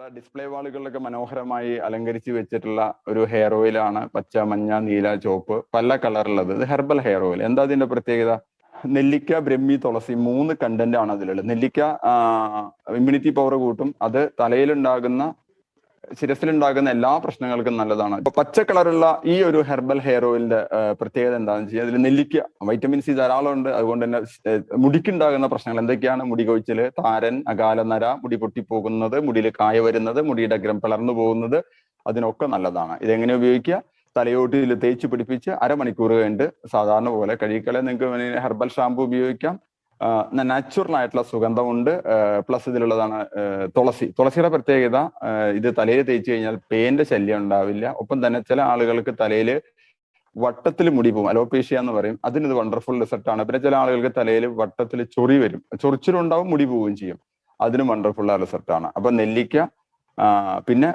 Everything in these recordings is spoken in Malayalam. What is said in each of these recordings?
നമ്മുടെ ഡിസ്പ്ലേ വാളുകളിലൊക്കെ മനോഹരമായി അലങ്കരിച്ച് വെച്ചിട്ടുള്ള ഒരു ഹെയർ ഓയിലാണ് പച്ച മഞ്ഞ നീല ചുവപ്പ് പല കളറുള്ളത് ഇത് ഹെർബൽ ഹെയർ ഓയിൽ എന്താ ഇതിന്റെ പ്രത്യേകത? നെല്ലിക്ക ബ്രഹ്മി തുളസി മൂന്ന് കണ്ടന്റ് ആണ് അതിലുള്ളത്. നെല്ലിക്ക ഇമ്മ്യൂണിറ്റി പവർ കൂട്ടും. അത് തലയിലുണ്ടാകുന്ന ശിരസിലുണ്ടാകുന്ന എല്ലാ പ്രശ്നങ്ങൾക്കും നല്ലതാണ്. ഇപ്പൊ പച്ച കളറുള്ള ഈ ഒരു ഹെർബൽ ഹെയർ ഓയിലിന്റെ പ്രത്യേകത എന്താണെന്ന് വെച്ചാൽ അതിൽ നെല്ലിക്ക വൈറ്റമിൻ സി ധാരാളം ഉണ്ട് അതുകൊണ്ട് തന്നെ മുടിക്കുണ്ടാകുന്ന പ്രശ്നങ്ങൾ എന്തൊക്കെയാണ്? മുടി കൊഴിച്ചിൽ താരൻ അകാല നര മുടി പൊട്ടിപ്പോകുന്നത് മുടിയിൽ കായ വരുന്നത് മുടിയുടെ അഗ്രം പിളർന്നു പോകുന്നത് അതിനൊക്കെ നല്ലതാണ്. ഇതെങ്ങനെ ഉപയോഗിക്കുക? തലയോട്ടിയിൽ തേച്ച് പിടിപ്പിച്ച് അരമണിക്കൂർ കഴിഞ്ഞിട്ട് സാധാരണ പോലെ കഴുകിക്കളെ നിങ്ങൾക്ക് ഹെർബൽ ഷാമ്പു ഉപയോഗിക്കാം. നാച്ചുറൽ ആയിട്ടുള്ള സുഗന്ധമുണ്ട്. പ്ലസ് ഇതിലുള്ളതാണ് തുളസി. തുളസിയുടെ പ്രത്യേകത ഇത് തലയിൽ തേച്ച് കഴിഞ്ഞാൽ പേന്റെ ശല്യം ഉണ്ടാവില്ല. ഒപ്പം തന്നെ ചില ആളുകൾക്ക് തലയിൽ വട്ടത്തിൽ മുടി പോകും. അലോപേഷ്യ എന്ന് പറയും. അതിന് ഇത് വണ്ടർഫുൾ ആണ്. പിന്നെ ചില ആളുകൾക്ക് തലയിൽ വട്ടത്തിൽ ചൊറി വരും. ചൊറിച്ചിലുണ്ടാവും മുടി പോവുകയും ചെയ്യും. അതിനും വണ്ടർഫുൾ റിസൾട്ട് ആണ്. അപ്പൊ നെല്ലിക്ക പിന്നെ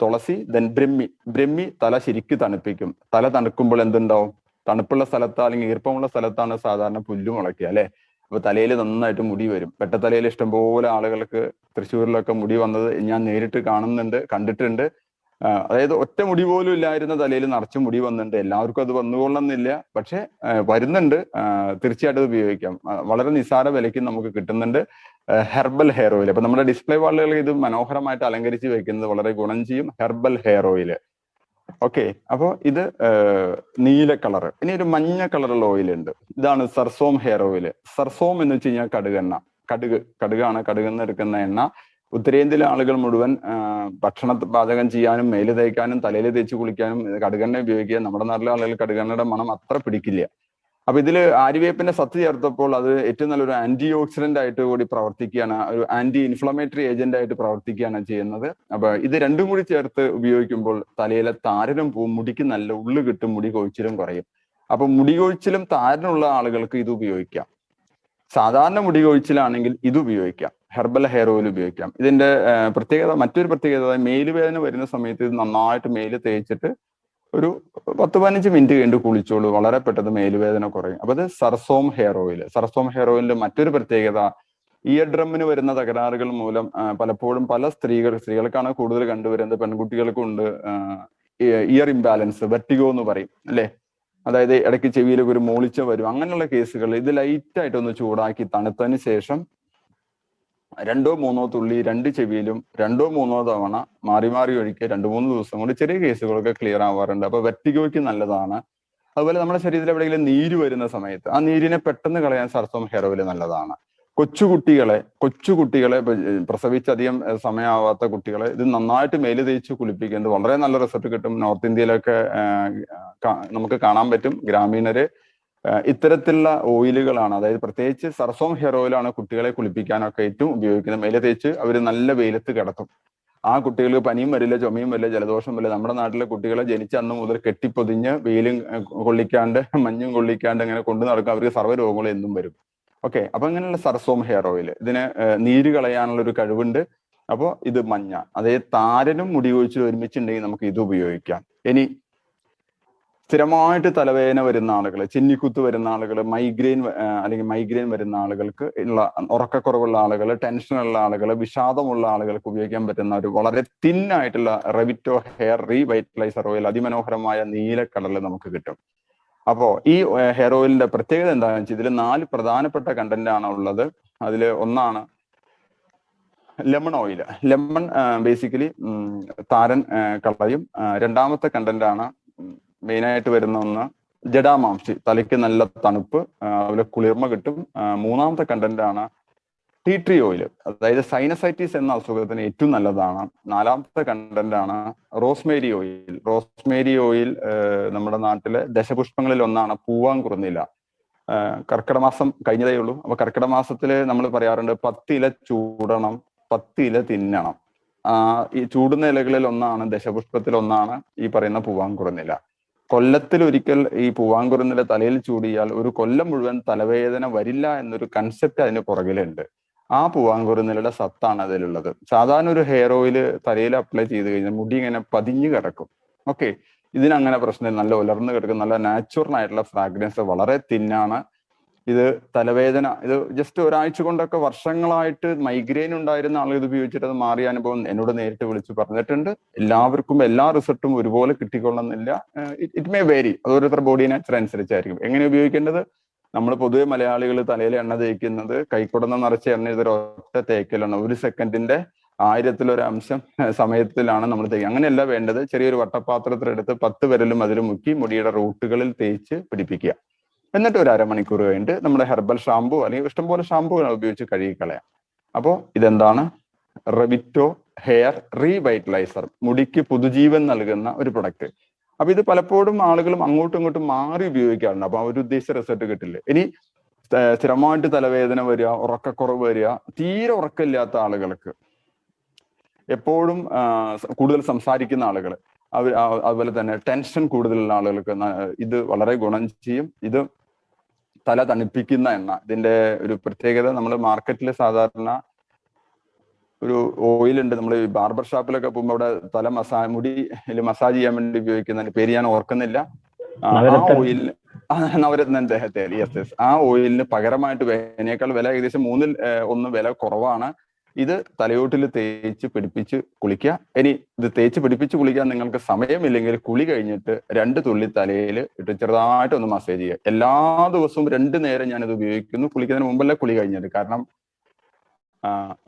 തുളസി ദെൻ ബ്രഹ്മി. ബ്രഹ്മി തല ശരിക്ക് തണുപ്പിക്കും. തല തണുക്കുമ്പോൾ എന്തുണ്ടാവും? തണുപ്പുള്ള സ്ഥലത്ത് അല്ലെങ്കിൽ ഈർപ്പമുള്ള സ്ഥലത്താണ് സാധാരണ പുല്ല് മുളയ്ക്കുക അല്ലെ? അപ്പൊ തലയിൽ നന്നായിട്ട് മുടി വരും. പെട്ടത്തലയിൽ ഇഷ്ടംപോലെ ആളുകൾക്ക് തൃശ്ശൂരിലൊക്കെ മുടി വന്നത് ഞാൻ നേരിട്ട് കാണുന്നുണ്ട് കണ്ടിട്ടുണ്ട്. അതായത് ഒറ്റ മുടി പോലും ഇല്ലായിരുന്ന തലയിൽ നിറച്ച് മുടി വന്നിട്ടുണ്ട്. എല്ലാവർക്കും അത് വന്നുകൊള്ളുന്നില്ല. പക്ഷെ വരുന്നുണ്ട്. തീർച്ചയായിട്ടും അത് ഉപയോഗിക്കാം. വളരെ നിസ്സാര വിലയ്ക്ക് നമുക്ക് കിട്ടുന്നുണ്ട്. Herbal hair oil. അപ്പൊ നമ്മുടെ ഡിസ്പ്ലേ വാളുകൾ ഇത് മനോഹരമായിട്ട് അലങ്കരിച്ച് വെക്കുന്നത് വളരെ ഗുണം ചെയ്യും. Herbal hair oil. ഓക്കെ അപ്പോ ഇത് നീല കളർ ഇനി ഒരു മഞ്ഞ കളറുള്ള ഓയിൽ ഉണ്ട്. ഇതാണ് സർസോം ഹെയർ ഓയിൽ സർസോം എന്ന് വെച്ച് കഴിഞ്ഞാൽ കടുകെണ്ണ കടുക് കടുകാണ്. കടുകെന്ന് എടുക്കുന്ന എണ്ണ. ഉത്തരേന്ത്യയിലെ ആളുകൾ മുഴുവൻ ഭക്ഷണ പാചകം ചെയ്യാനും മേൽ തേക്കാനും തലയിൽ തേച്ച് കുളിക്കാനും കടുകെണ്ണ ഉപയോഗിക്കുക. നമ്മുടെ നാട്ടിലെ ആളുകൾ കടുകെണ്ണയുടെ മണം അത്ര പിടിക്കില്ല. അപ്പൊ ഇതിൽ ആര്യവേപ്പിന്റെ സത്ത് ചേർത്തപ്പോൾ അത് ഏറ്റവും നല്ലൊരു ആന്റി ഓക്സിഡന്റ് ആയിട്ട് കൂടി പ്രവർത്തിക്കുകയാണ് ഒരു ആന്റി ഇൻഫ്ലമേറ്ററി ഏജന്റ് ആയിട്ട് പ്രവർത്തിക്കുകയാണ് ചെയ്യുന്നത്. അപ്പൊ ഇത് രണ്ടും കൂടി ചേർത്ത് ഉപയോഗിക്കുമ്പോൾ തലയിലെ താരനും പോവും മുടിക്ക് നല്ല ഉള്ളു കിട്ടും മുടി കൊഴിച്ചിലും കുറയും. അപ്പൊ മുടി കൊഴിച്ചിലും താരനുള്ള ആളുകൾക്ക് ഇത് ഉപയോഗിക്കാം. സാധാരണ മുടി കൊഴിച്ചിലാണെങ്കിൽ ഇത് ഉപയോഗിക്കാം. ഹെർബൽ ഹെയർ ഓയിൽ ഉപയോഗിക്കാം. ഇതിന്റെ പ്രത്യേകത മറ്റൊരു പ്രത്യേകത മേലുവേദന വരുന്ന സമയത്ത് ഇത് നന്നായിട്ട് മേൽ തേച്ചിട്ട് ഒരു പത്ത് പതിനഞ്ച് മിനിറ്റ് കഴിഞ്ഞ് കുളിച്ചോളൂ. വളരെ പെട്ടെന്ന് മേലുവേദന കുറയും. അപ്പൊ അത് Sarsom hair oil Sarsom hair ഓയിലിന്റെ മറ്റൊരു പ്രത്യേകത ഇയർ ഡ്രമ്മിന് വരുന്ന തകരാറുകൾ മൂലം പലപ്പോഴും പല സ്ത്രീകൾ സ്ത്രീകൾക്കാണ് കൂടുതൽ കണ്ടുവരുന്നത്. പെൺകുട്ടികൾക്കും ഉണ്ട് ഇയർ ഇംബാലൻസ് വെർട്ടിഗോ എന്ന് പറയും അല്ലെ? അതായത് ഇടയ്ക്ക് ചെവിയിലൊക്കെ ഒരു മൂളിച്ച വരും. അങ്ങനെയുള്ള കേസുകൾ ഇത് ലൈറ്റ് ആയിട്ട് ഒന്ന് ചൂടാക്കി തണുത്തതിന് ശേഷം രണ്ടോ മൂന്നോ തുള്ളി രണ്ട് ചെവിയിലും രണ്ടോ മൂന്നോ തവണ മാറി മാറി ഒഴിക്കുക രണ്ട് മൂന്ന് ദിവസം കൊണ്ട് ചെറിയ കേസുകളൊക്കെ ക്ലിയർ ആവാറുണ്ട്. അപ്പൊ വെർട്ടിഗോയ്ക്ക് നല്ലതാണ്. അതുപോലെ നമ്മുടെ ശരീരത്തിൽ എവിടെയെങ്കിലും നീര് വരുന്ന സമയത്ത് ആ നീരിനെ പെട്ടെന്ന് കളയാൻ സർസോം ഹെയർ ഓയിൽ നല്ലതാണ്. കൊച്ചുകുട്ടികളെ കൊച്ചുകുട്ടികളെ പ്രസവിച്ച് അധികം സമയമാവാത്ത കുട്ടികളെ ഇത് നന്നായിട്ട് മേൽ തേച്ച് കുളിപ്പിക്കുന്നത് വളരെ നല്ല റിസൾട്ട് കിട്ടും. നോർത്ത് ഇന്ത്യയിലൊക്കെ നമുക്ക് കാണാൻ പറ്റും. ഗ്രാമീണര് ഇത്തരത്തിലുള്ള ഓയിലുകളാണ് അതായത് പ്രത്യേകിച്ച് സർസോം ഹെയർ ഓയിലാണ് കുട്ടികളെ കുളിപ്പിക്കാനൊക്കെ ഏറ്റവും ഉപയോഗിക്കുന്നത്. മേലെ തേച്ച് അവർ നല്ല വെയിലത്ത് കിടത്തും ആ കുട്ടികൾക്ക് പനിയും വരില്ല ചുമയും വരില്ല ജലദോഷം വരില്ല. നമ്മുടെ നാട്ടിലെ കുട്ടികളെ ജനിച്ച അന്ന് മുതൽ കെട്ടിപ്പൊതിഞ്ഞ് വെയിലും കൊള്ളിക്കാണ്ട് മഞ്ഞും കൊള്ളിക്കാണ്ട് ഇങ്ങനെ കൊണ്ടു നടക്കും. അവർക്ക് സർവരോഗങ്ങളും എന്നും വരും. ഓക്കെ അപ്പൊ അങ്ങനെയുള്ള സർസോം ഹെയർ ഓയിൽ ഇതിന് നീര് കളയാനുള്ള ഒരു കഴിവുണ്ട്. അപ്പോൾ ഇത് മഞ്ഞ. അതേ താരനും മുടി കൊഴിച്ചിലും ഒരുമിച്ചുണ്ടെങ്കിൽ നമുക്ക് ഇത് ഉപയോഗിക്കാം. ഇനി സ്ഥിരമായിട്ട് തലവേദന വരുന്ന ആളുകൾ ചിന്നിക്കുത്ത് വരുന്ന ആളുകൾ മൈഗ്രെയിൻ അല്ലെങ്കിൽ മൈഗ്രെയിൻ വരുന്ന ആളുകൾക്ക് ഉള്ള ഉറക്കക്കുറവുള്ള ആളുകൾ ടെൻഷനുള്ള ആളുകൾ വിഷാദമുള്ള ആളുകൾക്ക് ഉപയോഗിക്കാൻ പറ്റുന്ന ഒരു വളരെ തിൻ ആയിട്ടുള്ള റെവിറ്റോ ഹെയർ റീവൈറ്റലൈസർ ഓയിൽ അതിമനോഹരമായ നീല കളറിൽ നമുക്ക് കിട്ടും. അപ്പോ ഈ ഹെയർ ഓയിലിന്റെ പ്രത്യേകത എന്താണെന്ന് വെച്ചാൽ ഇതിൽ നാല് പ്രധാനപ്പെട്ട കണ്ടന്റ് ആണ് ഉള്ളത്. അതിൽ ഒന്നാണ് ലെമൺ ഓയിൽ ലെമൺ ബേസിക്കലി താരൻ കളയും. രണ്ടാമത്തെ കണ്ടന്റ് ആണ് മെയിൻ ആയിട്ട് വരുന്ന ഒന്ന് ജഡാമാംസി തലയ്ക്ക് നല്ല തണുപ്പ് അതുപോലെ കുളിർമ കിട്ടും. മൂന്നാമത്തെ കണ്ടന്റ് ആണ് ടീ ട്രീ ഓയിൽ അതായത് സൈനസൈറ്റിസ് എന്ന അസുഖത്തിന് ഏറ്റവും നല്ലതാണ്. നാലാമത്തെ കണ്ടന്റ് ആണ് റോസ്മേരി ഓയിൽ റോസ്മേരി ഓയിൽ നമ്മുടെ നാട്ടിലെ ദശപുഷ്പങ്ങളിൽ ഒന്നാണ് പൂവാൻ കുറുന്നില്ല കർക്കിടമാസം കഴിഞ്ഞതേ ഉള്ളൂ. അപ്പൊ കർക്കിടമാസത്തിൽ നമ്മൾ പറയാറുണ്ട് പത്തില ചൂടണം പത്തില തിന്നണം. ഈ ചൂടുന്ന ഇലകളിൽ ഒന്നാണ് ദശപുഷ്പത്തിൽ ഒന്നാണ് ഈ പറയുന്ന പൂവാങ്കുറുന്നില കൊല്ലത്തിൽ ഒരിക്കൽ ഈ പൂവാങ്കുറുന്നിലെ തലയിൽ ചൂടിയാൽ ഒരു കൊല്ലം മുഴുവൻ തലവേദന വരില്ല എന്നൊരു കൺസെപ്റ്റ് അതിന് പുറകിലുണ്ട്. ആ പൂവാങ്കുറുന്നിലയുടെ സത്താണ് അതിലുള്ളത്. സാധാരണ ഒരു ഹെയർ ഓയിൽ തലയിൽ അപ്ലൈ ചെയ്ത് കഴിഞ്ഞാൽ മുടി ഇങ്ങനെ പതിഞ്ഞു കിടക്കും. ഓക്കെ ഇതിനങ്ങനെ പ്രശ്നം നല്ല ഉലർന്നു കിടക്കും. നല്ല നാച്ചുറൽ ആയിട്ടുള്ള ഫ്രാഗ്രൻസ് വളരെ തിന്നാണ് ഇത് തലവേദന ഇത് ജസ്റ്റ് ഒരാഴ്ച കൊണ്ടൊക്കെ വർഷങ്ങളായിട്ട് മൈഗ്രെയിൻ ഉണ്ടായിരുന്ന ആളുകൾ ഇത് ഉപയോഗിച്ചിട്ട് അത് മാറിയ അനുഭവം എന്നോട് നേരിട്ട് വിളിച്ച് പറഞ്ഞിട്ടുണ്ട്. എല്ലാവർക്കും എല്ലാ റിസൾട്ടും ഒരുപോലെ കിട്ടിക്കൊള്ളുന്നില്ല. ഇറ്റ് മേ വേരി അത് ഓരോരുത്തർ ബോഡി നേച്ചർ അനുസരിച്ചായിരിക്കും എങ്ങനെ ഉപയോഗിക്കേണ്ടത്? നമ്മൾ പൊതുവെ മലയാളികൾ തലയിൽ എണ്ണ തേക്കുന്നത് കൈക്കുടന്ന നിറച്ച എണ്ണ ഇതൊരു ഒറ്റ തേക്കലാണ്. ഒരു സെക്കൻഡിന്റെ ആയിരത്തിലൊരു അംശം സമയത്തിലാണ് നമ്മൾ തേക്കുക. അങ്ങനെയല്ല വേണ്ടത്. ചെറിയൊരു വട്ടപാത്രത്തിലെടുത്ത് പത്ത് വിരലും അതിൽ മുക്കി മുടിയുടെ റൂട്ടുകളിൽ തേച്ച് പിടിപ്പിക്കുക. എന്നിട്ട് ഒരു അരമണിക്കൂർ കഴിഞ്ഞിട്ട് നമ്മുടെ ഹെർബൽ ഷാമ്പു അല്ലെങ്കിൽ ഇഷ്ടംപോലെ ഷാമ്പു ഉപയോഗിച്ച് കഴുകിക്കളയാം. അപ്പോൾ ഇതെന്താണ്? റെവിറ്റോ ഹെയർ റീവൈറ്റലൈസർ മുടിക്ക് പുതുജീവൻ നൽകുന്ന ഒരു പ്രൊഡക്റ്റ് അപ്പൊ ഇത് പലപ്പോഴും ആളുകളും അങ്ങോട്ടും ഇങ്ങോട്ടും മാറി ഉപയോഗിക്കാറുണ്ട്. അപ്പൊ അവർ ഉദ്ദേശിച്ച റിസൾട്ട് കിട്ടില്ല. ഇനി സ്ഥിരമായിട്ട് തലവേദന വരിക ഉറക്കക്കുറവ് വരിക തീരെ ഉറക്കമില്ലാത്ത ആളുകൾക്ക് എപ്പോഴും കൂടുതൽ സംസാരിക്കുന്ന ആളുകൾ അവർ അതുപോലെ തന്നെ ടെൻഷൻ കൂടുതലുള്ള ആളുകൾക്ക് ഇത് വളരെ ഗുണം ചെയ്യും. ഇത് തല തണുപ്പിക്കുന്ന എണ്ണ. ഇതിന്റെ ഒരു പ്രത്യേകത നമ്മൾ മാർക്കറ്റിൽ സാധാരണ ഒരു ഓയിൽ ഉണ്ട് നമ്മൾ ബാർബർ ഷോപ്പിലൊക്കെ പോകുമ്പോൾ അവിടെ തല മസാജ് മുടി മസാജ് ചെയ്യാൻ വേണ്ടി ഉപയോഗിക്കുന്ന പേര് ഞാൻ ഓർക്കുന്നില്ല. ആ ഓയിൽ നവരത്നൻ ദേഹത്തെ യെസ് യെസ് ആ ഓയിലിന് പകരമായിട്ട് അതിനേക്കാൾ വില ഏകദേശം മൂന്നിൽ ഒന്ന് വില കുറവാണ്. ഇത് തലയോട്ടിൽ തേച്ച് പിടിപ്പിച്ച് കുളിക്കുക. ഇനി ഇത് തേച്ച് പിടിപ്പിച്ച് കുളിക്കാൻ നിങ്ങൾക്ക് സമയമില്ലെങ്കിൽ കുളി കഴിഞ്ഞിട്ട് രണ്ട് തുള്ളി തലയിൽ ഇട്ട് ചെറുതായിട്ട് ഒന്ന് മസാജ് ചെയ്യുക. എല്ലാ ദിവസവും രണ്ട് നേരം ഞാനിത് ഉപയോഗിക്കുന്നു. കുളിക്കുന്നതിന് മുമ്പല്ല കുളി കഴിഞ്ഞിട്ട് കാരണം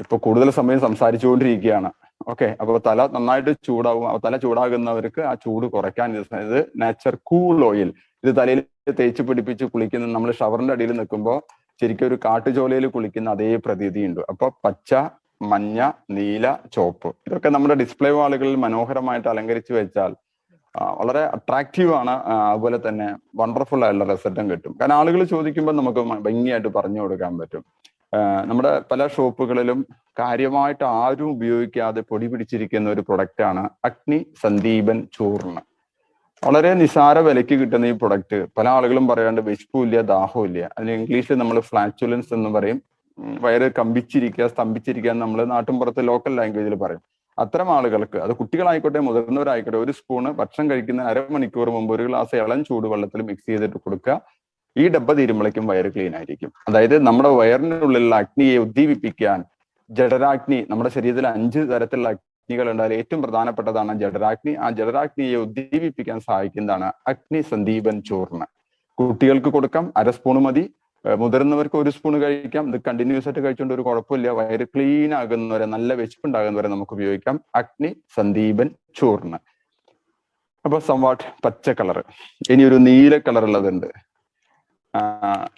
ഇപ്പൊ കൂടുതൽ സമയം സംസാരിച്ചുകൊണ്ടിരിക്കുകയാണ്. ഓക്കെ അപ്പൊ തല നന്നായിട്ട് ചൂടാവും. തല ചൂടാകുന്നവർക്ക് ആ ചൂട് കുറയ്ക്കാൻ ഇത് നാച്ചർ കൂൾ ഓയിൽ. ഇത് തലയിൽ തേച്ച് പിടിപ്പിച്ച് കുളിക്കുന്ന നമ്മൾ ഷവറിന്റെ അടിയിൽ നിൽക്കുമ്പോൾ ശരിക്കും ഒരു കാട്ടുചോലയിൽ കുളിക്കുന്ന അതേ പ്രതീതിയുണ്ട്. അപ്പൊ പച്ച മഞ്ഞ നീല ചോപ്പ് ഇതൊക്കെ നമ്മുടെ ഡിസ്പ്ലേ വാളുകളിൽ മനോഹരമായിട്ട് അലങ്കരിച്ചു വെച്ചാൽ വളരെ അട്രാക്റ്റീവ് ആണ്. അതുപോലെ തന്നെ വണ്ടർഫുൾ ആയിട്ടുള്ള റിസൾട്ടും കിട്ടും. കാരണം ആളുകൾ ചോദിക്കുമ്പോൾ നമുക്ക് ഭംഗിയായിട്ട് പറഞ്ഞു കൊടുക്കാൻ പറ്റും. നമ്മുടെ പല ഷോപ്പുകളിലും കാര്യമായിട്ട് ആരും ഉപയോഗിക്കാതെ പൊടി പിടിച്ചിരിക്കുന്ന ഒരു പ്രൊഡക്റ്റാണ് അഗ്നി സന്ദീപൻ ചൂർണ്. വളരെ നിസാര വിലയ്ക്ക് കിട്ടുന്ന ഈ പ്രൊഡക്റ്റ് പല ആളുകളും പറയാണ്ട് വിശപ്പുമില്ല ദാഹവും അതിന് ഇംഗ്ലീഷിൽ നമ്മൾ ഫ്ലാറ്റുലൻസ് എന്ന് പറയും. വയറ് കമ്പിച്ചിരിക്കുക സ്തംഭിച്ചിരിക്കുക നമ്മൾ നാട്ടിൻപുറത്ത് ലോക്കൽ ലാംഗ്വേജിൽ പറയും. അത്തരം ആളുകൾക്ക് അത് കുട്ടികളായിക്കോട്ടെ മുതിർന്നവരായിക്കോട്ടെ ഒരു സ്പൂണ് ഭക്ഷണം കഴിക്കുന്ന അരമണിക്കൂർ മുമ്പ് ഒരു ഗ്ലാസ് ഇളം ചൂടുവെള്ളത്തിൽ മിക്സ് ചെയ്തിട്ട് കൊടുക്കുക. ഈ ഡബ്ബ തീരുമ്പോഴേക്കും വയറ് ക്ലീൻ ആയിരിക്കും. അതായത് നമ്മുടെ വയറിനുള്ളിലുള്ള അഗ്നിയെ ഉദ്ദീപിപ്പിക്കാൻ ജഡരാഗ്നി നമ്മുടെ ശരീരത്തിൽ അഞ്ച് തരത്തിലുള്ള അഗ്നികൾ ഉണ്ടായാൽ ഏറ്റവും പ്രധാനപ്പെട്ടതാണ് ജഡരാഗ്നി ആ ജഡരാഗ്നിയെ ഉദ്ദീപിപ്പിക്കാൻ സഹായിക്കുന്നതാണ് അഗ്നി സന്ദീപൻ ചൂർണ് കുട്ടികൾക്ക് കൊടുക്കാം അര സ്പൂൺ മതി. മുതിർന്നവർക്ക് ഒരു സ്പൂൺ കഴിക്കാം. ഇത് കണ്ടിന്യൂസ് ആയിട്ട് കഴിച്ചുകൊണ്ട് ഒരു കുഴപ്പമില്ല. വയറ് ക്ലീൻ ആകുന്നവരെ നല്ല വെച്ചിപ്പുണ്ടാകുന്നവരെ നമുക്ക് ഉപയോഗിക്കാം. അഗ്നി സന്ദീപൻ ചൂർണ് അപ്പൊ സംവാട്ട് പച്ച കളർ ഇനി ഒരു നീല കളർ ഉള്ളതുണ്ട്.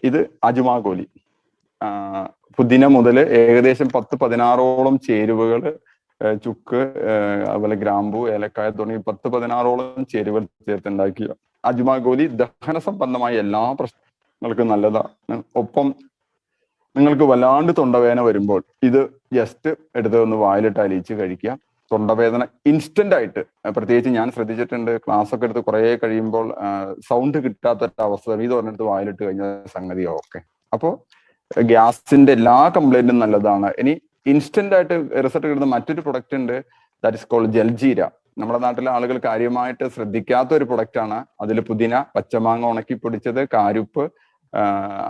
ഇത് അജുമാഗോലി. പുതിന മുതൽ ഏകദേശം പത്ത് പതിനാറോളം ചേരുവകൾ ചുക്ക് അതുപോലെ ഗ്രാമ്പു ഏലക്കായ തുടങ്ങി പത്ത് പതിനാറോളം ചേരുവകൾ ചേർത്തുണ്ടാക്കിയ അജ്മാഗോലി ദഹന സംബന്ധമായ എല്ലാ പ്രശ്നങ്ങൾക്കും നല്ലതാണ് ഒപ്പം നിങ്ങൾക്ക് വല്ലാണ്ട് തൊണ്ടവേദന വരുമ്പോൾ ഇത് ജസ്റ്റ് എടുത്ത് ഒന്ന് വായിലിട്ട് അലിയിച്ച് കഴിക്കുക. തൊണ്ടവേദന ഇൻസ്റ്റന്റ് ആയിട്ട് പ്രത്യേകിച്ച് ഞാൻ ശ്രദ്ധിച്ചിട്ടുണ്ട് ക്ലാസ് ഒക്കെ എടുത്ത് കുറെ കഴിയുമ്പോൾ സൗണ്ട് കിട്ടാത്ത അവസ്ഥ ഇത് പറഞ്ഞെടുത്ത് വായിലിട്ട് കഴിഞ്ഞ സംഗതിയോ ഓക്കെ അപ്പോൾ ഗ്യാസിന്റെ എല്ലാ കംപ്ലൈന്റും നല്ലതാണ്. ഇനി ഇൻസ്റ്റന്റ് ആയിട്ട് റിസൾട്ട് കിട്ടുന്ന മറ്റൊരു പ്രൊഡക്റ്റ് ഉണ്ട്. That is called jaljeera. നമ്മുടെ നാട്ടിലെ ആളുകൾ കാര്യമായിട്ട് ശ്രദ്ധിക്കാത്ത ഒരു പ്രൊഡക്റ്റ് ആണ്. അതിൽ പുതിന പച്ചമാങ്ങ ഉണക്കി പൊടിച്ചത് കാരുപ്പ്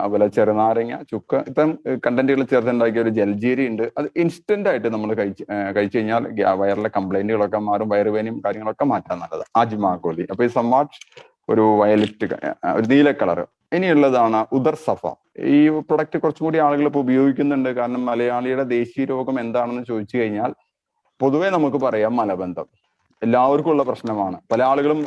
അതുപോലെ ചെറുനാരങ്ങ ചുക്ക് ഇത്തരം കണ്ടന്റുകൾ ചേർത്തുണ്ടാക്കിയ ഒരു ജൽജീരി ഉണ്ട്. അത് ഇൻസ്റ്റന്റ് ആയിട്ട് നമ്മൾ കഴിച്ച് കഴിച്ചു കഴിഞ്ഞാൽ വയറിലെ കംപ്ലൈന്റുകളൊക്കെ മാറും വയറുവേനയും കാര്യങ്ങളൊക്കെ മാറ്റാൻ നല്ലത്. ആജ്മാകോലി അപ്പൊ ഈ സമ്മാട്ട് ഒരു വയലറ്റ് ഒരു നീല കളർ ഇനിയുള്ളതാണ് ഉദർ സഫ. ഈ പ്രൊഡക്റ്റ് കുറച്ചും കൂടി ആളുകൾ ഇപ്പോൾ ഉപയോഗിക്കുന്നുണ്ട്. കാരണം മലയാളിയുടെ ദേശീയ രോഗം എന്താണെന്ന് ചോദിച്ചു കഴിഞ്ഞാൽ പൊതുവെ നമുക്ക് പറയാം മലബന്ധം. എല്ലാവർക്കും ഉള്ള പ്രശ്നമാണ്. പല ആളുകളും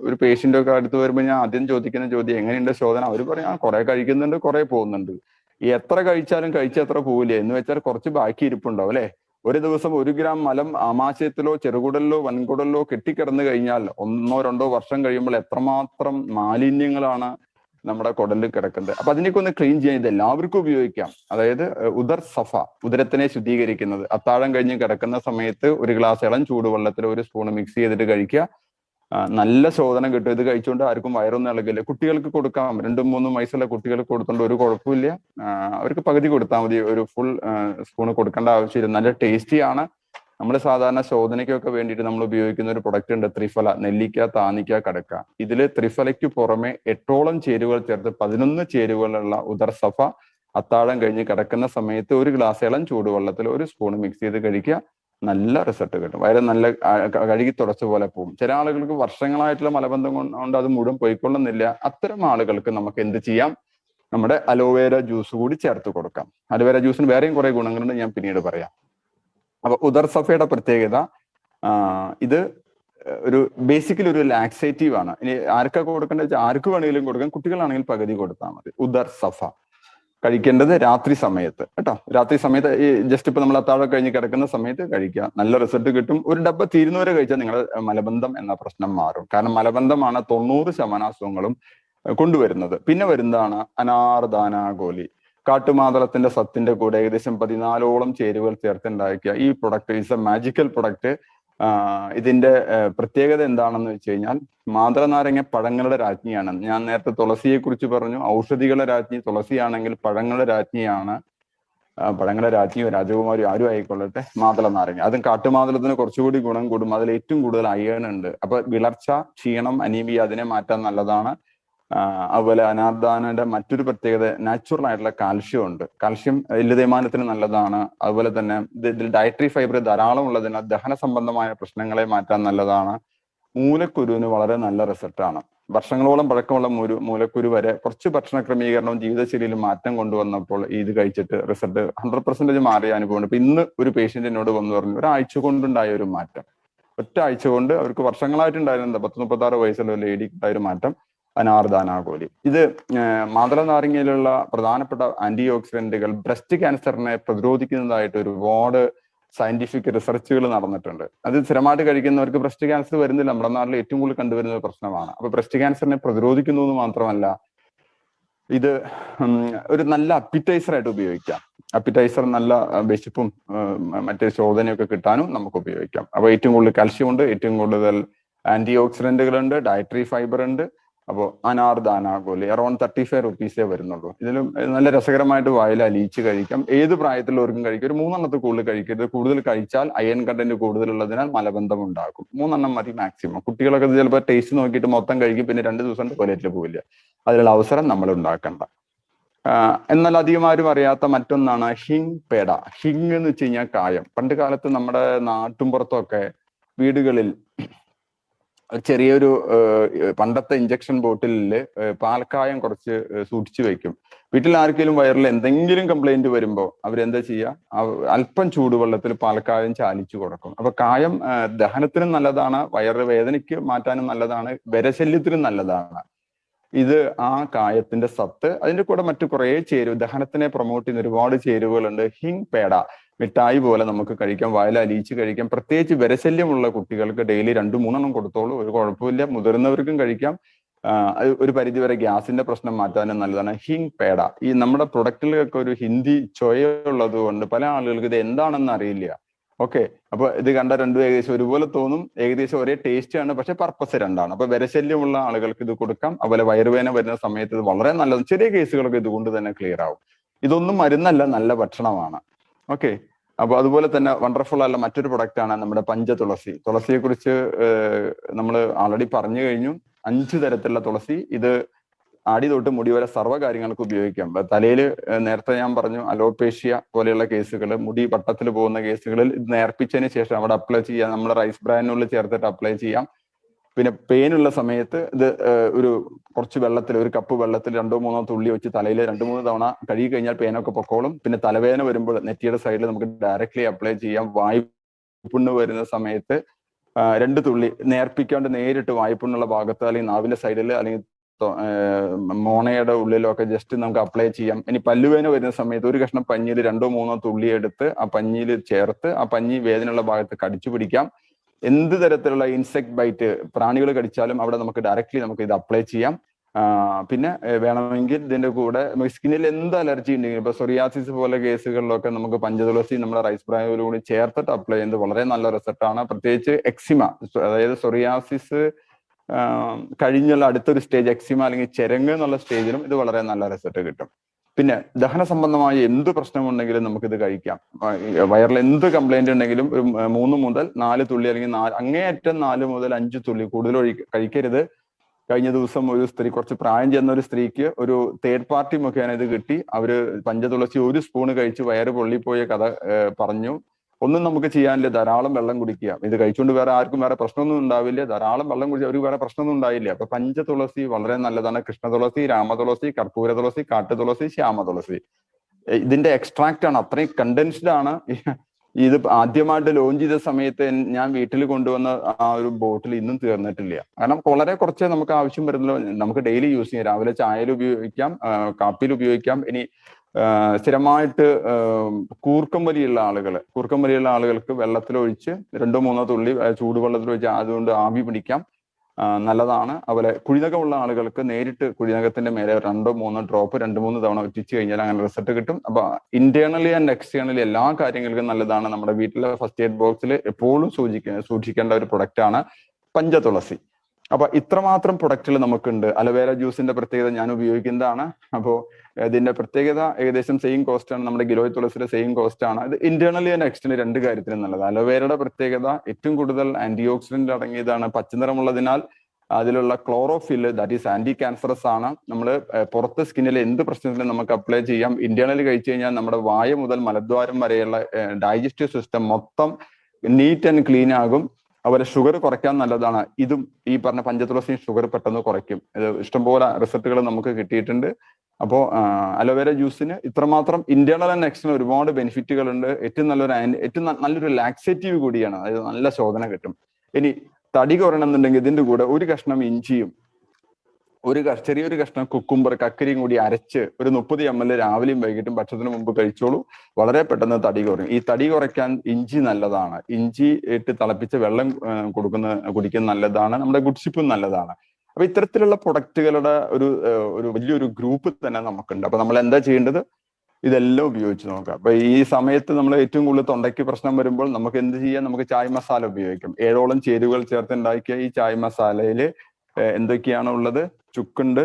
ഒരു പേഷ്യന്റ് ഒക്കെ അടുത്ത് വരുമ്പോൾ ഞാൻ ആദ്യം ചോദിക്കുന്ന ചോദ്യം എങ്ങനെയുണ്ട് ശോധന? അവർ പറയാം കുറെ കഴിക്കുന്നുണ്ട് കുറെ പോകുന്നുണ്ട്. എത്ര കഴിച്ചാലും കഴിച്ച എത്ര പോവില്ല. എന്ന് വെച്ചാൽ കുറച്ച് ബാക്കി ഇരിപ്പുണ്ടാവും അല്ലെ? ഒരു ദിവസം ഒരു ഗ്രാം മലം ആമാശയത്തിലോ ചെറുകുടലിലോ വൻകുടലിലോ കെട്ടിക്കിടന്നു കഴിഞ്ഞാൽ ഒന്നോ രണ്ടോ വർഷം കഴിയുമ്പോൾ എത്രമാത്രം മാലിന്യങ്ങളാണ് നമ്മുടെ കുടലിൽ കിടക്കുന്നത്. അപ്പൊ അതിനൊക്കെ ഒന്ന് ക്ലീൻ ചെയ്യാൻ എല്ലാവർക്കും ഉപയോഗിക്കാം. അതായത് ഉദർ സഫ ഉദരത്തിനെ ശുദ്ധീകരിക്കുന്നത്. അത്താഴം കഴിഞ്ഞ് കിടക്കുന്ന സമയത്ത് ഒരു ഗ്ലാസ് ഇളം ചൂടുവെള്ളത്തിൽ ഒരു സ്പൂൺ മിക്സ് ചെയ്തിട്ട് കഴിക്കുക. നല്ല ശോധനം കിട്ടും. ഇത് കഴിച്ചുകൊണ്ട് ആർക്കും വയറൊന്നും ഇളകില്ല. കുട്ടികൾക്ക് കൊടുക്കാം. രണ്ടും മൂന്നും വയസ്സുള്ള കുട്ടികൾക്ക് കൊടുത്തോണ്ട് ഒരു കുഴപ്പമില്ല. അവർക്ക് പകുതി കൊടുത്താൽ മതി. ഒരു ഫുൾ സ്പൂൺ കൊടുക്കേണ്ട ആവശ്യമില്ല. നല്ല ടേസ്റ്റി ആണ്. നമ്മൾ സാധാരണ ശോധനയ്ക്കൊക്കെ വേണ്ടിയിട്ട് നമ്മൾ ഉപയോഗിക്കുന്ന ഒരു പ്രൊഡക്റ്റ് ഉണ്ട് ത്രിഫല നെല്ലിക്ക താനിക്ക കടക്ക. ഇതിൽ ത്രിഫലയ്ക്ക് പുറമെ എട്ടോളം ചേരുവകൾ ചേർത്ത് പതിനൊന്ന് ചേരുവകളുള്ള ഉദർസഫ അത്താഴം കഴിഞ്ഞ് കിടക്കുന്ന സമയത്ത് ഒരു ഗ്ലാസ് ഇളം ചൂടുവെള്ളത്തിൽ ഒരു സ്പൂൺ മിക്സ് ചെയ്ത് കഴിക്കുക. നല്ല റിസൾട്ട് കിട്ടും. വയറ് നല്ല കഴുകി തുടച്ച പോലെ പോകും ചില ആളുകൾക്ക് വർഷങ്ങളായിട്ടുള്ള മലബന്ധം കൊണ്ട് അത് മുഴുവൻ പോയിക്കൊള്ളുന്നില്ല. അത്തരം ആളുകൾക്ക് നമുക്ക് എന്ത് ചെയ്യാം? നമ്മുടെ അലോവേര ജ്യൂസ് കൂടി ചേർത്ത് കൊടുക്കാം. അലോവേര ജ്യൂസിന് വേറെയും കുറെ ഗുണങ്ങളുണ്ട് ഞാൻ പിന്നീട് പറയാം. അപ്പൊ ഉദർസഫയുടെ പ്രത്യേകത ഇത് ഒരു ബേസിക്കലി ഒരു ലാക്സേറ്റീവ് ആണ്. ഇനി ആർക്കാ കൊടുക്കേണ്ടത് വെച്ചാൽ ആർക്ക് വേണമെങ്കിലും കൊടുക്കാം. കുട്ടികളാണെങ്കിൽ പകുതി കൊടുത്താൽ മതി. ഉദർ സഫ കഴിക്കേണ്ടത് രാത്രി സമയത്ത്. കേട്ടോ? രാത്രി സമയത്ത് ഈ ജസ്റ്റ് ഇപ്പൊ നമ്മൾ അത്താഴം കഴിഞ്ഞ് കിടക്കുന്ന സമയത്ത് കഴിക്കുക. നല്ല റിസൾട്ട് കിട്ടും. ഒരു ഡബ്ബ തീരുന്നവരെ കഴിച്ചാൽ നിങ്ങൾ മലബന്ധം എന്ന പ്രശ്നം മാറും. കാരണം മലബന്ധമാണ് തൊണ്ണൂറ് ശതമാനം കൊണ്ടുവരുന്നത്. പിന്നെ വരുന്നതാണ് അനാർദാനാഗോലി. കാട്ടുമാതളത്തിന്റെ സത്തിന്റെ കൂടെ ഏകദേശം പതിനാലോളം ചേരുവകൾ ചേർത്തുണ്ടാക്കിയ ഈ product is a magical product ഇതിന്റെ പ്രത്യേകത എന്താണെന്ന് വെച്ച് കഴിഞ്ഞാൽ മാതള നാരങ്ങ പഴങ്ങളുടെ രാജ്ഞിയാണ്. ഞാൻ നേരത്തെ തുളസിയെ കുറിച്ച് പറഞ്ഞു. ഔഷധികളുടെ രാജ്ഞി തുളസിയാണെങ്കിൽ പഴങ്ങളുടെ രാജ്ഞിയാണ്. പഴങ്ങളുടെ രാജ്ഞിയോ രാജകുമാരിയോ ആരും ആയിക്കൊള്ളട്ടെ. മാതള നാരങ്ങ. അതും കാട്ടുമാതളത്തിന് കുറച്ചുകൂടി ഗുണം കൂടും. അതിൽ ഏറ്റവും കൂടുതൽ അയൺ ഉണ്ട്. അപ്പൊ വിളർച്ച ക്ഷീണം അനീമിയ അതിനെ മാറ്റാൻ നല്ലതാണ്. അതുപോലെ അനാർദാനയുടെ മറ്റൊരു പ്രത്യേകത നാച്ചുറൽ ആയിട്ടുള്ള കാൽഷ്യം ഉണ്ട്. കാൽഷ്യം എല്ല് തേയ്മാനത്തിന് നല്ലതാണ്. അതുപോലെ തന്നെ ഇതിൽ ഡയറ്ററി ഫൈബർ ധാരാളം ഉള്ളതിനാൽ ദഹന സംബന്ധമായ പ്രശ്നങ്ങളെ മാറ്റാൻ നല്ലതാണ്. മൂലക്കുരുവിന് വളരെ നല്ല റിസൾട്ടാണ് വർഷങ്ങളോളം പഴക്കമുള്ള മൂരു മൂലക്കുരു വരെ കുറച്ച് ഭക്ഷണ ക്രമീകരണവും ജീവിതശൈലിയിൽ മാറ്റം കൊണ്ടുവന്നപ്പോൾ ഇത് കഴിച്ചിട്ട് റിസൾട്ട് ഹൺഡ്രഡ് പെർസെന്റേജ് മാറിയ അനുഭവമുണ്ട് ഇപ്പൊ ഇന്ന് ഒരു പേഷ്യന്റ് എന്നോട് വന്നു പറഞ്ഞു ഒരാഴ്ച കൊണ്ടുണ്ടായ ഒരു മാറ്റം. ഒറ്റ ആഴ്ച കൊണ്ട് അവർക്ക് വർഷങ്ങളായിട്ടുണ്ടായിരുന്നത് പത്ത് മുപ്പത്തി ആറ് വയസ്സുള്ള ഒരു ലേഡിക്ക് ഉണ്ടായ ഒരു മാറ്റം. അനാർദാനാഗോലി. ഇത് ഏഹ്, മാതള നാരങ്ങയിലുള്ള പ്രധാനപ്പെട്ട ആന്റി ഓക്സിഡന്റുകൾ ബ്രസ്റ്റ് ക്യാൻസറിനെ പ്രതിരോധിക്കുന്നതായിട്ട് ഒരുപാട് സയന്റിഫിക് റിസർച്ചുകൾ നടന്നിട്ടുണ്ട്. അത് സ്ഥിരമായിട്ട് കഴിക്കുന്നവർക്ക് ബ്രസ്റ്റ് ക്യാൻസർ വരുന്നില്ല. നമ്മുടെ നാട്ടിൽ ഏറ്റവും കൂടുതൽ കണ്ടുവരുന്ന ഒരു പ്രശ്നമാണ്. അപ്പൊ ബ്രസ്റ്റ് ക്യാൻസറിനെ പ്രതിരോധിക്കുന്നു എന്ന് മാത്രമല്ല ഇത് ഒരു നല്ല അപ്പിറ്റൈസർ ആയിട്ട് ഉപയോഗിക്കാം. അപ്പിറ്റൈസർ നല്ല വിശപ്പും മറ്റേ ശോധനയൊക്കെ കിട്ടാനും നമുക്ക് ഉപയോഗിക്കാം. അപ്പൊ ഏറ്റവും കൂടുതൽ കാൽഷ്യം ഉണ്ട് ഏറ്റവും കൂടുതൽ ആന്റി ഓക്സിഡന്റുകൾ ഉണ്ട് ഡയറ്ററി ഫൈബർ ഉണ്ട് അപ്പോൾ അനാർദാനാഗോലി അറൌണ്ട് തേർട്ടി ഫൈവ് റുപ്പീസേ വരുന്നുള്ളൂ. ഇതിലും നല്ല രസകരമായിട്ട് വായിൽ അലിയിച്ച് കഴിക്കാം. ഏത് പ്രായത്തിലുള്ളവർക്കും കഴിക്കാം. ഒരു മൂന്നെണ്ണത്തിൽ കൂടുതൽ കഴിക്കരുത്. കൂടുതൽ കഴിച്ചാൽ അയൺ കണ്ടന്റ് കൂടുതലുള്ളതിനാൽ മലബന്ധം ഉണ്ടാക്കും മൂന്നെണ്ണം മതി മാക്സിമം കുട്ടികളൊക്കെ ചിലപ്പോൾ ടേസ്റ്റ് നോക്കിയിട്ട് മൊത്തം കഴിക്കും പിന്നെ രണ്ട് ദിവസം ടോയ്ലറ്റിൽ പോവില്ല. അതിനുള്ള അവസരം നമ്മൾ ഉണ്ടാക്കണ്ട. എന്നാൽ അധികം ആരും അറിയാത്ത മറ്റൊന്നാണ് ഹിങ് പേട. ഹിങ് എന്ന് വെച്ച് കഴിഞ്ഞാൽ കായം. പണ്ട് കാലത്ത് നമ്മുടെ നാട്ടുംപുറത്തൊക്കെ വീടുകളിൽ ഒരു ചെറിയൊരു പണ്ടത്തെ ഇഞ്ചക്ഷൻ ബോട്ടിലിൽ പാൽക്കായം കുറച്ച് സൂക്ഷിച്ചു വെക്കും. വീട്ടിൽ ആർക്കെങ്കിലും വയറിൽ എന്തെങ്കിലും കംപ്ലൈന്റ് വരുമ്പോൾ അവരെന്താ ചെയ്യുക അല്പം ചൂടുവെള്ളത്തിൽ പാൽക്കായം ചാലിച്ചു കൊടുക്കും. അപ്പൊ കായം ദഹനത്തിനും നല്ലതാണ് വയറ് വേദനയ്ക്ക് മാറ്റാനും നല്ലതാണ് വരശല്യത്തിനും നല്ലതാണ്. ഇത് ആ കായത്തിന്റെ സത്ത് അതിന്റെ കൂടെ മറ്റു കുറേ ചേരുവ ദഹനത്തിനെ പ്രൊമോട്ട് ചെയ്യുന്ന ഒരുപാട് ചേരുവകളുണ്ട്. ഹിങ് പേട. മിഠായി പോലെ നമുക്ക് കഴിക്കാം വയല അലിയിച്ച് കഴിക്കാം. പ്രത്യേകിച്ച് വിരശല്യമുള്ള കുട്ടികൾക്ക് ഡെയിലി രണ്ടു മൂന്നെണ്ണം കൊടുത്തോളൂ. ഒരു കുഴപ്പമില്ല. മുതിർന്നവർക്കും കഴിക്കാം. ഒരു പരിധിവരെ ഗ്യാസിന്റെ പ്രശ്നം മാറ്റാനും നല്ലതാണ്. ഹിങ് പേട ഈ നമ്മുടെ പ്രൊഡക്റ്റിലൊക്കെ ഒരു ഹിന്ദി ചൊയുള്ളത് കൊണ്ട് പല ആളുകൾക്ക് ഇത് എന്താണെന്ന് അറിയില്ല. ഓക്കെ. അപ്പൊ ഇത് കണ്ട രണ്ടും ഏകദേശം ഒരുപോലെ തോന്നും. ഏകദേശം ഒരേ ടേസ്റ്റ് ആണ് പക്ഷെ പർപ്പസ് രണ്ടാണ്. അപ്പൊ വിരശല്യമുള്ള ആളുകൾക്ക് ഇത് കൊടുക്കാം. അതുപോലെ വയറുവേദന വരുന്ന സമയത്ത് ഇത് വളരെ നല്ലത് ചെറിയ കേസുകളൊക്കെ ഇതുകൊണ്ട് തന്നെ ക്ലിയർ ആവും. ഇതൊന്നും മരുന്നല്ല നല്ല ഭക്ഷണമാണ്. ഓക്കെ അപ്പൊ അതുപോലെ തന്നെ വണ്ടർഫുൾ ആയുള്ള മറ്റൊരു പ്രൊഡക്റ്റ് ആണ് നമ്മുടെ പഞ്ച തുളസി. തുളസിയെ കുറിച്ച് നമ്മൾ ആൾറെഡി പറഞ്ഞു കഴിഞ്ഞു. അഞ്ച് തരത്തിലുള്ള തുളസി. ഇത് ആടി തൊട്ട് മുടി വരെ സർവ കാര്യങ്ങൾക്ക് ഉപയോഗിക്കാം. തലയിൽ നേരത്തെ ഞാൻ പറഞ്ഞു അലോപേഷ്യ പോലെയുള്ള കേസുകൾ മുടി പട്ടത്തിൽ പോകുന്ന കേസുകളിൽ ഇത് നേർപ്പിച്ചതിന് ശേഷം അവിടെ അപ്ലൈ ചെയ്യാം. നമ്മുടെ റൈസ് ബ്രാൻഡിനുള്ളിൽ ചേർത്തിട്ട് അപ്ലൈ ചെയ്യാം. പിന്നെ പെയിനുള്ള സമയത്ത് ഇത് ഒരു കുറച്ച് വെള്ളത്തിൽ ഒരു കപ്പ് വെള്ളത്തിൽ രണ്ടോ മൂന്നോ തുള്ളി വെച്ച് തലയിൽ രണ്ട് മൂന്ന് തവണ കഴുകി കഴിഞ്ഞാൽ പെയിനൊക്കെ പൊക്കോളും. പിന്നെ തലവേദന വരുമ്പോൾ നെറ്റിയുടെ സൈഡിൽ നമുക്ക് ഡയറക്ട്ലി അപ്ലൈ ചെയ്യാം. വായ്പുണ്ണ് വരുന്ന സമയത്ത് രണ്ട് തുള്ളി നേർപ്പിക്കാണ്ട് നേരിട്ട് വായ്പുണ്ണുള്ള ഭാഗത്ത് അല്ലെങ്കിൽ നാവിന്റെ സൈഡിൽ അല്ലെങ്കിൽ മോണയുടെ ഉള്ളിലൊക്കെ ജസ്റ്റ് നമുക്ക് അപ്ലൈ ചെയ്യാം. ഇനി പല്ലുവേദന വരുന്ന സമയത്ത് ഒരു കഷ്ണം പഞ്ഞിയിൽ രണ്ടോ മൂന്നോ തുള്ളി എടുത്ത് ആ പഞ്ഞിയിൽ ചേർത്ത് ആ പഞ്ഞി വേദനയുള്ള ഭാഗത്ത് കടിച്ചു പിടിക്കാം. എന്ത് തരത്തിലുള്ള ഇൻസെക്ട് ബൈറ്റ് പ്രാണികൾ കടിച്ചാലും അവിടെ നമുക്ക് ഡയറക്റ്റ്ലി നമുക്ക് ഇത് അപ്ലൈ ചെയ്യാം. പിന്നെ വേണമെങ്കിൽ ഇതിന്റെ കൂടെ സ്കിന്നിൽ എന്ത് അലർജി ഉണ്ടെങ്കിലും ഇപ്പൊ സൊറിയാസിസ് പോലെ കേസുകളിലൊക്കെ നമുക്ക് പഞ്ചതുളസി നമ്മുടെ റൈസ് ബ്രായോടുകൂടി ചേർത്തിട്ട് അപ്ലൈ ചെയ്യുന്നത് വളരെ നല്ല റിസൾട്ടാണ് പ്രത്യേകിച്ച് എക്സിമ അതായത് സൊറിയാസിസ് കഴിഞ്ഞുള്ള അടുത്തൊരു സ്റ്റേജ് എക്സിമ അല്ലെങ്കിൽ ചെരങ്ങ് എന്നുള്ള സ്റ്റേജിലും ഇത് വളരെ നല്ല റിസൾട്ട് കിട്ടും. പിന്നെ ദഹന സംബന്ധമായ എന്ത് പ്രശ്നമുണ്ടെങ്കിലും നമുക്കിത് കഴിക്കാം. വയറിൽ എന്ത് കംപ്ലൈന്റ് ഉണ്ടെങ്കിലും ഒരു മൂന്ന് മുതൽ നാല് തുള്ളി അല്ലെങ്കിൽ നാല് അങ്ങേയറ്റം നാല് മുതൽ അഞ്ച് തുള്ളി കൂടുതൽ ഒഴി കഴിക്കരുത്. കഴിഞ്ഞ ദിവസം ഒരു സ്ത്രീ കുറച്ച് പ്രായം ചെന്ന ഒരു സ്ത്രീക്ക് ഒരു തേർഡ് പാർട്ടി മുഖേന ഇത് കിട്ടി. അവർ പഞ്ചതുളസി ഒരു സ്പൂണ് കഴിച്ച് വയറ് പൊള്ളിപ്പോയ കഥ പറഞ്ഞു. ഒന്നും നമുക്ക് ചെയ്യാനില്ല. ധാരാളം വെള്ളം കുടിക്കുക. ഇത് കഴിച്ചുകൊണ്ട് വേറെ ആർക്കും വേറെ പ്രശ്നമൊന്നും ഉണ്ടാവില്ല. ധാരാളം വെള്ളം കുടിച്ചു അവർക്ക് വേറെ പ്രശ്നമൊന്നും ഉണ്ടായില്ല. അപ്പൊ പഞ്ചതുളസി വളരെ നല്ലതാണ്. കൃഷ്ണതുളസി രാമതുളസി കർപ്പൂര തുളസി കാട്ടുതുളസി ശ്യാമതുളസി തുളസി. ഇതിന്റെ എക്സ്ട്രാക്ട് ആണ്. അത്രയും കണ്ടൻസ്ഡ് ആണ്. ഇത് ആദ്യമായിട്ട് ലോഞ്ച് ചെയ്ത സമയത്ത് ഞാൻ വീട്ടിൽ കൊണ്ടുവന്ന ആ ഒരു ബോട്ടിൽ ഇന്നും തീർന്നിട്ടില്ല. കാരണം വളരെ കുറച്ചേ നമുക്ക് ആവശ്യം വരുന്നുള്ളൂ. നമുക്ക് ഡെയിലി യൂസ് ചെയ്യാം. രാവിലെ ചായയിൽ ഉപയോഗിക്കാം. കാപ്പിയിൽ ഉപയോഗിക്കാം. ഇനി സ്ഥിരമായിട്ട് കൂർക്കം വലിയുള്ള ആളുകൾ കൂർക്കം വലിയുള്ള ആളുകൾക്ക് വെള്ളത്തിലൊഴിച്ച് രണ്ടോ മൂന്നോ തുള്ളി ചൂടുവെള്ളത്തിലൊഴിച്ച് അതുകൊണ്ട് ആവി പിടിക്കാം. നല്ലതാണ്. അതുപോലെ കുഴിനകമുള്ള ആളുകൾക്ക് നേരിട്ട് കുഴിനകത്തിന്റെ മേലെ രണ്ടോ മൂന്നോ ഡ്രോപ്പ് രണ്ട് മൂന്ന് തവണ ഒറ്റിച്ച് കഴിഞ്ഞാൽ അങ്ങനെ റിസൾട്ട് കിട്ടും. അപ്പൊ ഇന്റേണലി ആൻഡ് എക്സ്റ്റേണലി എല്ലാ കാര്യങ്ങൾക്കും നല്ലതാണ്. നമ്മുടെ വീട്ടിലെ ഫസ്റ്റ് എയ്ഡ് ബോക്സിൽ എപ്പോഴും സൂചിക്ക സൂക്ഷിക്കേണ്ട ഒരു പ്രൊഡക്റ്റ് ആണ് പഞ്ചതുളസി. അപ്പൊ ഇത്രമാത്രം പ്രൊഡക്റ്റുകൾ നമുക്കുണ്ട്. അലവേര ജ്യൂസിന്റെ പ്രത്യേകത ഞാൻ ഉപയോഗിക്കുന്നതാണ്. അപ്പോൾ ഇതിന്റെ പ്രത്യേകത ഏകദേശം സെയിം കോസ്റ്റ് ആണ്. നമ്മുടെ ഗിലോയ് തുളസിയുടെ സെയിം കോസ്റ്റ് ആണ്. ഇത് ഇന്റേണലി ആൻഡ് എക്സ്റ്റേണലി രണ്ട് കാര്യത്തിനും നല്ലത്. അലോവേരയുടെ പ്രത്യേകത ഏറ്റവും കൂടുതൽ ആന്റി ഓക്സിഡന്റ് അടങ്ങിയതാണ്. പച്ചനിറമുള്ളതിനാൽ അതിലുള്ള chlorophyll that is anti cancerous ആണ് നമ്മൾ പുറത്ത് സ്കിന്നിൽ എന്ത് പ്രശ്നത്തിനും നമുക്ക് അപ്ലൈ ചെയ്യാം. ഇന്റേണലി കഴിച്ചു കഴിഞ്ഞാൽ നമ്മുടെ വായ മുതൽ മലദ്വാരം വരെയുള്ള ഡൈജസ്റ്റീവ് സിസ്റ്റം മൊത്തം നീറ്റ് ആൻഡ് ക്ലീൻ ആകും. അതുപോലെ ഷുഗർ കുറയ്ക്കാൻ നല്ലതാണ്. ഇതും ഈ പറഞ്ഞ പഞ്ചതുളസി ഷുഗർ പെട്ടെന്ന് കുറയ്ക്കും. ഇത് ഇഷ്ടംപോലെ റിസൾട്ടുകൾ നമുക്ക് കിട്ടിയിട്ടുണ്ട്. അപ്പോൾ അലോവേര ജ്യൂസിന് ഇത്രമാത്രം ഇന്റേണൽ ആൻഡ് എക്സ്റ്റേണൽ ഒരുപാട് ബെനിഫിറ്റുകൾ ഉണ്ട് ഏറ്റവും നല്ലൊരു ഏറ്റവും നല്ലൊരു ലാക്സേറ്റീവ് കൂടിയാണ്. അതായത് നല്ല ശോധന കിട്ടും. ഇനി തടി കുറയണമെന്നുണ്ടെങ്കിൽ ഇതിന്റെ കൂടെ ഒരു കഷ്ണം ഇഞ്ചിയും ഒരു ചെറിയൊരു കഷ്ണം കുക്കുംബർ കക്കരിയും കൂടി അരച്ച് ഒരു മുപ്പത് എം എൽ രാവിലെയും വൈകിട്ടും ഭക്ഷണത്തിന് മുമ്പ് കഴിച്ചോളൂ. വളരെ പെട്ടെന്ന് തടി കുറയും. ഈ തടി കുറയ്ക്കാൻ ഇഞ്ചി നല്ലതാണ്. ഇഞ്ചി ഇട്ട് തിളപ്പിച്ച വെള്ളം കൊടുക്കുന്ന കുടിക്കുന്ന നല്ലതാണ്. നമ്മുടെ ഗുഡ്സിപ്പും നല്ലതാണ്. അപ്പൊ ഇത്തരത്തിലുള്ള പ്രൊഡക്റ്റുകളുടെ ഒരു ഒരു വലിയൊരു ഗ്രൂപ്പ് തന്നെ നമുക്കുണ്ട്. അപ്പൊ നമ്മൾ എന്താ ചെയ്യേണ്ടത്? ഇതെല്ലാം ഉപയോഗിച്ച് നോക്കുക. അപ്പൊ ഈ സമയത്ത് നമ്മൾ ഏറ്റവും കൂടുതൽ തൊണ്ടയ്ക്ക് പ്രശ്നം വരുമ്പോൾ നമുക്ക് എന്ത് ചെയ്യാം? നമുക്ക് ചായ് മസാല ഉപയോഗിക്കാം. ഏഴോളം ചേരുവകൾ ചേർത്ത് ഉണ്ടാക്കിയ ഈ ചായ് മസാലയിൽ എന്തൊക്കെയാണ് ഉള്ളത്? ചുക്കുണ്ട്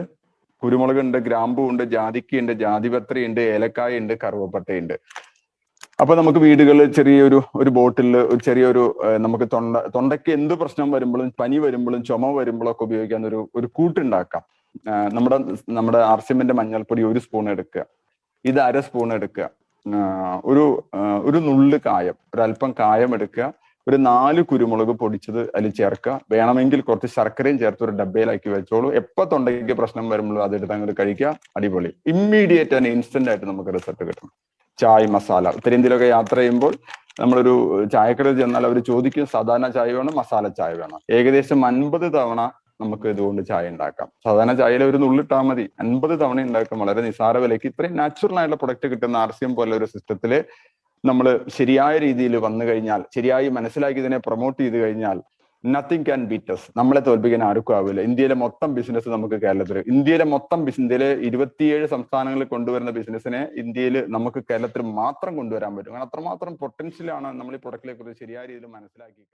കുരുമുളകുണ്ട് ഗ്രാമ്പു ഉണ്ട് ജാതിക്കയുണ്ട് ജാതിപത്രിയുണ്ട് ഏലക്കായ ഉണ്ട് കറുവപ്പട്ടയുണ്ട്. അപ്പൊ നമുക്ക് വീടുകളിൽ ചെറിയൊരു ഒരു ബോട്ടിൽ ഒരു ചെറിയൊരു നമുക്ക് തൊണ്ട തൊണ്ടയ്ക്ക് എന്ത് പ്രശ്നം വരുമ്പോഴും പനി വരുമ്പോഴും ചുമ വരുമ്പോഴും ഒക്കെ ഉപയോഗിക്കാൻ ഒരു ഒരു കൂട്ടുണ്ടാക്കാം നമ്മുടെ നമ്മുടെ ആർസ്യമിന്റെ മഞ്ഞൾപ്പൊടി ഒരു സ്പൂൺ എടുക്കുക. ഇത് അര സ്പൂൺ എടുക്കുക. ഒരു ഒരു നുള്ളു കായം ഒരല്പം കായം എടുക്കുക. ഒരു നാല് കുരുമുളക് പൊടിച്ചത് അതിൽ ചേർക്കുക വേണമെങ്കിൽ കുറച്ച് ശർക്കരയും ചേർത്ത് ഒരു ഡബ്ബയിലാക്കി വെച്ചോളൂ. എപ്പോ തൊണ്ടയ്ക്ക് പ്രശ്നം വരുമ്പോഴും അതെടുത്ത് അങ്ങോട്ട് കഴിക്കുക അടിപൊളി. ഇമ്മീഡിയറ്റ് തന്നെ ഇൻസ്റ്റന്റ് ആയിട്ട് നമുക്ക് റിസൾട്ട് കിട്ടും ചായ മസാല. ഉത്തരേന്ത്യയിലൊക്കെ യാത്ര ചെയ്യുമ്പോൾ നമ്മളൊരു ചായക്കടയിൽ ചെന്നാൽ അവർ ചോദിക്കും സാധാരണ ചായ വേണം? മസാല ചായ വേണം? ഏകദേശം അൻപത് തവണ നമുക്ക് ഇതുകൊണ്ട് ചായ ഉണ്ടാക്കാം. സാധാരണ ചായയിൽ ഒരു നുള്ളിട്ടാൽ മതി. അൻപത് തവണ ഉണ്ടാക്കാം വളരെ നിസാര വിലയ്ക്ക് ഇത്രയും നാച്ചുറൽ ആയിട്ടുള്ള പ്രൊഡക്റ്റ് കിട്ടുന്ന ആർ സി എം പോലെ ഒരു സിസ്റ്റത്തിൽ നമ്മൾ ശരിയായ രീതിയിൽ വന്നു കഴിഞ്ഞാൽ ശരിയായി മനസ്സിലാക്കി ഇതിനെ പ്രൊമോട്ട് ചെയ്ത് കഴിഞ്ഞാൽ നത്തിങ് ക്യാൻ ബീറ്റസ് നമ്മളെ തോൽപ്പിക്കാൻ ആർക്കും ആവില്ല. ഇന്ത്യയിലെ മൊത്തം ബിസിനസ് നമുക്ക് കേരളത്തിൽ ഇന്ത്യയിലെ മൊത്തം ബിസിനസ് ഇന്ത്യയിലെ ഇരുപത്തിയേഴ് സംസ്ഥാനങ്ങളിൽ കൊണ്ടുവരുന്ന ബിസിനസ്സിനെ ഇന്ത്യയിൽ നമുക്ക് കേരളത്തിൽ മാത്രം കൊണ്ടുവരാൻ പറ്റും. കാരണം അത്രമാത്രം പൊട്ടൻഷ്യലാണ് നമ്മൾ ഈ പ്രൊഡക്റ്റിനെ കുറിച്ച് ശരിയായ രീതിയിൽ മനസ്സിലാക്കി